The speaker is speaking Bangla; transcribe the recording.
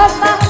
বাবা